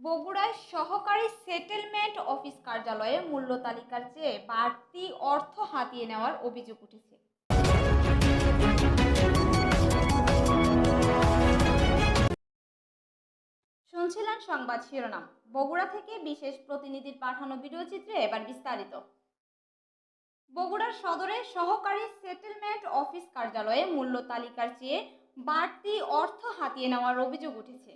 বগুড়ায় সহকারী settlement office কার্যালয়ে মূল্য তালিকার চেয়ে বাড়তি অর্থ হাতিয়ে নেওয়ার অভিযোগ উঠেছে। শুনছিলেন সংবাদ শিরোনাম। বগুড়া থেকে বিশেষ প্রতিনিধির পাঠানো ভিডিও চিত্রে এবার বিস্তারিত। বগুড়ার সদরে সহকারী সেটেলমেন্ট অফিস কার্যালয়ে মূল্য তালিকার চেয়ে বাড়তি অর্থ হাতিয়ে নেওয়ার অভিযোগ উঠেছে।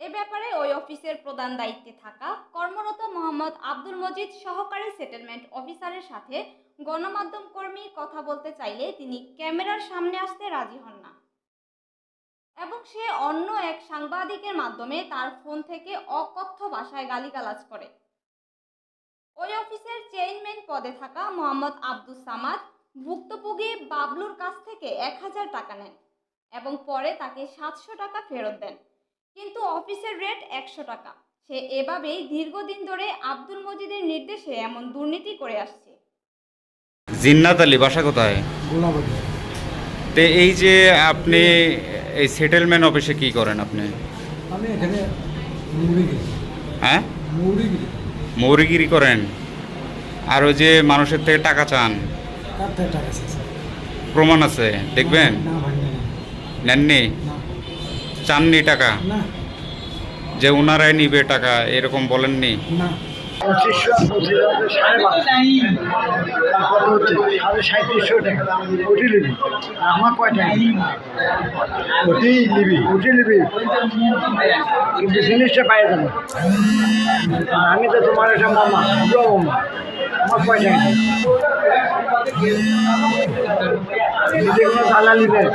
এ ব্যাপারে ওই অফিসের প্রধান দায়িত্বে থাকা কর্মরত মোহাম্মদ আব্দুল মজিদ সহকারী সেটেলমেন্ট অফিসারের সাথে গণমাধ্যম কর্মী কথা বলতে চাইলে তিনি ক্যামেরার সামনে আসতে রাজি হন না। এবং সে অন্য এক সাংবাদিকের মাধ্যমে তার ফোন থেকে অকথ্য ভাষায় গালিগালাজ করে। ওই অফিসের চেইনম্যান পদে থাকা মোহাম্মদ আব্দুস সামাদ ভুক্তভোগী বাবলুর কাছ থেকে এক হাজার টাকা নেন এবং পরে তাকে সাতশো টাকা ফেরত দেন। কিন্তু অফিসের রেট একশো টাকা। সে এভাবেই দীর্ঘদিন ধরে আব্দুল মজিদের নির্দেশে এমন দুর্নীতি করে আসছে। জিন্নাত আলী বাসা কোথায়? গোলাবাড়ি তো এই যে আপনি এই সেটেলমেন্ট অফিসে কি করেন আপনি? আমি এখানে হ্যাঁ? মৌরিগিরি করেন? আর ওই যে মানুষের থেকে টাকা চান? কার থেকে টাকা চাইছে প্রমাণ আছে দেখবেন? না ভাই না। নেননি? চাননি টাকা? যে ওনারাই নিবে টাকা এরকম বলেননি? না। পঁচিশশো সাড়ে সাঁত্রিশশো টাকা ওটি নিবি আমার কয় টাকা? ওটি নিবি। ওটি নিবি। কিন্তু জিনিসটা পাই যাবে। আমি তো তোমার একটা মামা। মামা। নিজে কোনো দালালি নেই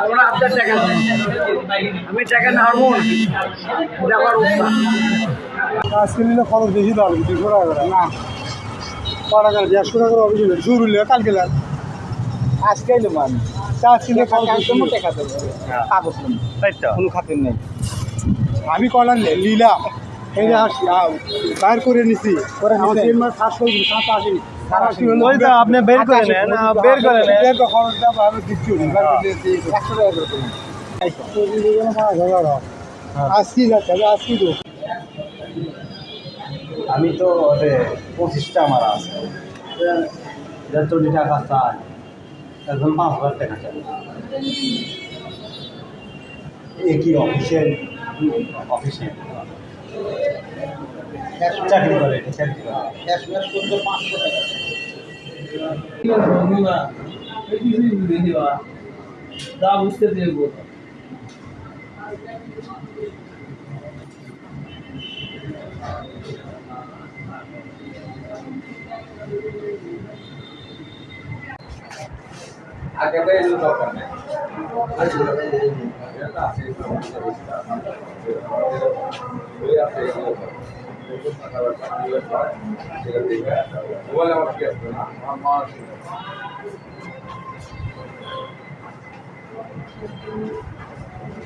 তোমরা আপনার টাকা দেন আমি টাকা না হারবো এটা আমার উত্তর আজকে নিলে খরচ বেশি দাম দুশো টাকা করে। না। ক টাকা দেড়শো টাকা করে অভিযোগ শুরু হলে কালকে লাগ আজকে এলো মান। চা ছিল টাকা দেবো। কাগজ তাই তো। কোনো খাতির নেই। আমি নিলাম এই যে আসি বাইর করে নিছি। করে আমার তিন মাস সাতশো সাত আসেনি আপনি বের করে নেন, বের করে নেন। খরচ দেবো আমি কিচ্ছু নেই বের একশো টাকা করে দেবো। যাচ্ছে আমি তো। আমি তো ওতে পঁচিশটা আমার আছে। যত টাকা চাই একদম পাঁচ হাজার টাকা চাই। একই অফিসের অফিসে। চাকরি করে চাকরি করে যা বুঝতে দেবো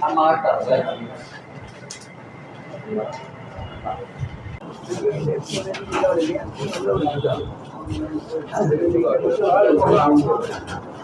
আমার কাছে যে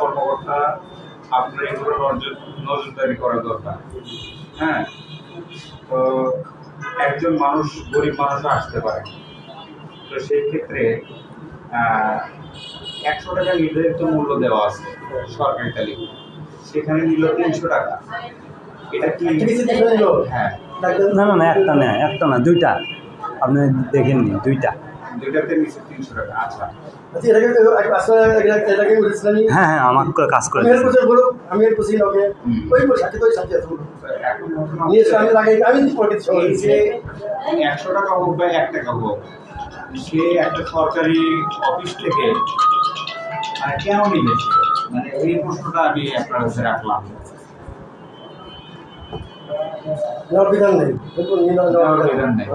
কর্মকর্তা আপনার এগুলো নজর নজরদারি করা দরকার হ্যাঁ তো একজন মানুষ গরিব মানুষরা আসতে পারে। তো সেই ক্ষেত্রে একশো টাকা নির্ধারিত মূল্য দেওয়া আছে সরকারি তালিকা সেখানে নিল তিনশো টাকা। এটা কি হ্যাঁ। না না না একটা না একটা না দুইটা। আপনি দেখেননি দুইটা। দুইটাতে নিচে তিনশো টাকা। আচ্ছা। হ্যাঁ হ্যাঁ আমার করে একশো টাকা হোক বা এক টাকা হোক সে একটা সরকারি অফিস থেকে মানে কেন নিবে মানে এই প্রশ্নটা আমি আপনার কাছে রাখলাম। বিধান নেই। বিধান নেই।